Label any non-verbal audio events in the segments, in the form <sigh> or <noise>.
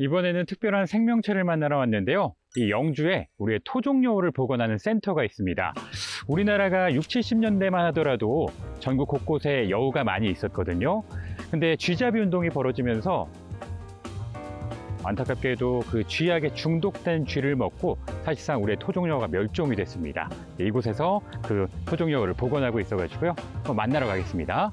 이번에는 특별한 생명체를 만나러 왔는데요. 이 영주에 우리의 토종여우를 복원하는 센터가 있습니다. 우리나라가 6, 70년대만 하더라도 전국 곳곳에 여우가 많이 있었거든요. 근데 쥐잡이 운동이 벌어지면서 안타깝게도 그 쥐약에 중독된 쥐를 먹고 사실상 우리의 토종여우가 멸종이 됐습니다. 이곳에서 그 토종여우를 복원하고 있어가지고요. 만나러 가겠습니다.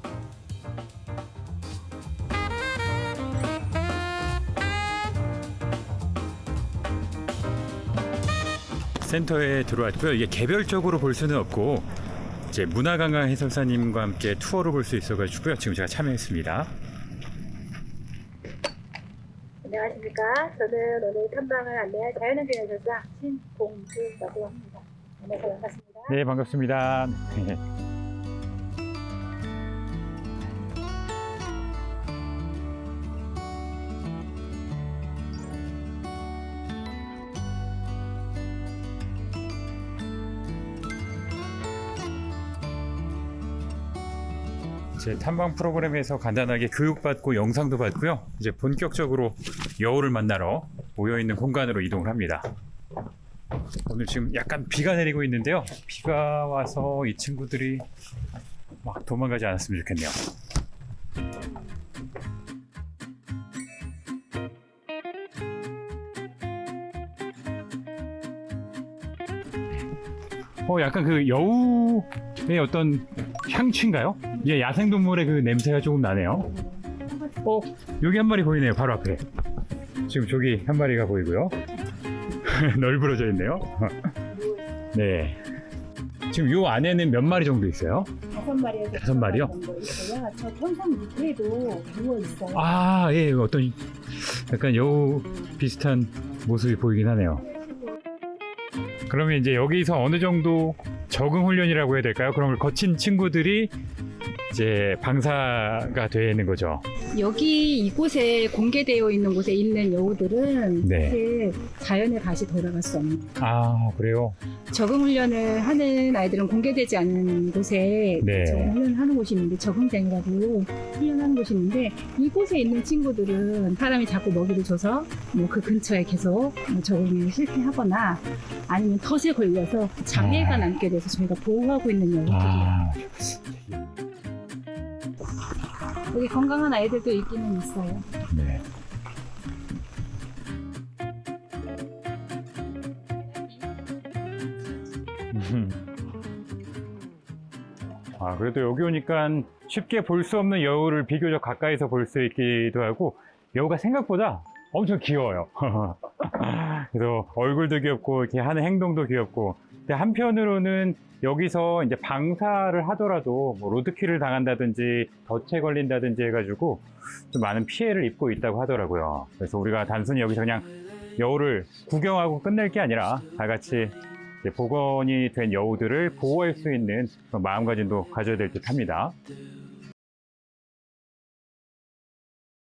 센터에 들어왔고요. 이게 개별적으로 볼 수는 없고 이제 문화관광 해설사님과 함께 투어를 볼수 있어가지고요. 지금 제가 참여했습니다. 안녕하십니까. 저는 오늘 탐방을 안내할 자연환경 해설사 신봉주라고 합니다. 만나서 반갑습니다. 네, 반갑습니다. 제 탐방 프로그램에서 간단하게 교육받고 영상도 받고요. 이제 본격적으로 여우를 만나러 모여있는 공간으로 이동을 합니다. 오늘 지금 약간 비가 내리고 있는데요. 비가 와서 이 친구들이 막 도망가지 않았으면 좋겠네요. 어, 약간 그 여우의 어떤 향취인가요? 예, 야생동물의 그 냄새가 조금 나네요. 어, 여기 한 마리 보이네요. 바로 앞에. 지금 저기 한 마리가 보이고요. <laughs> 널브러져 있네요. <laughs> 네. 지금 요 안에는 몇 마리 정도 있어요? 다섯 마리에서 다섯 마리요? 있고요. 저 천상 밑에도 누워 있어요. 아, 예, 어떤 약간 여우 비슷한 모습이 보이긴 하네요. 그러면 이제 여기서 어느 정도 적응 훈련이라고 해야 될까요? 그런 걸 거친 친구들이 이제 방사가 되는 거죠. 여기 이곳에 공개되어 있는 곳에 있는 여우들은 네. 사실 자연에 다시 돌아갈 수 없는 아, 그래요? 적응 훈련을 하는 아이들은 공개되지 않는 곳에 네. 적응 훈련을 하는 곳이 있는데 적응장이라고 훈련하는 곳이 있는데 이곳에 있는 친구들은 사람이 자꾸 먹이를 줘서 뭐 그 근처에 계속 뭐 적응을 실패하거나 아니면 덫에 걸려서 장애가 아. 남게 돼서 저희가 보호하고 있는 여우들이에요. 아, 여기 건강한 아이들도 있기는 있어요. 네. 아, 그래도 여기 오니까 쉽게 볼 수 없는 여우를 비교적 가까이서 볼 수 있기도 하고, 여우가 생각보다 엄청 귀여워요. <laughs> 그래서 얼굴도 귀엽고, 이렇게 하는 행동도 귀엽고, 한편으로는 여기서 이제 방사를 하더라도 뭐 로드킬을 당한다든지 덫에 걸린다든지 해가지고 좀 많은 피해를 입고 있다고 하더라고요. 그래서 우리가 단순히 여기서 그냥 여우를 구경하고 끝낼 게 아니라 다 같이 복원이 된 여우들을 보호할 수 있는 마음가짐도 가져야 될 듯 합니다.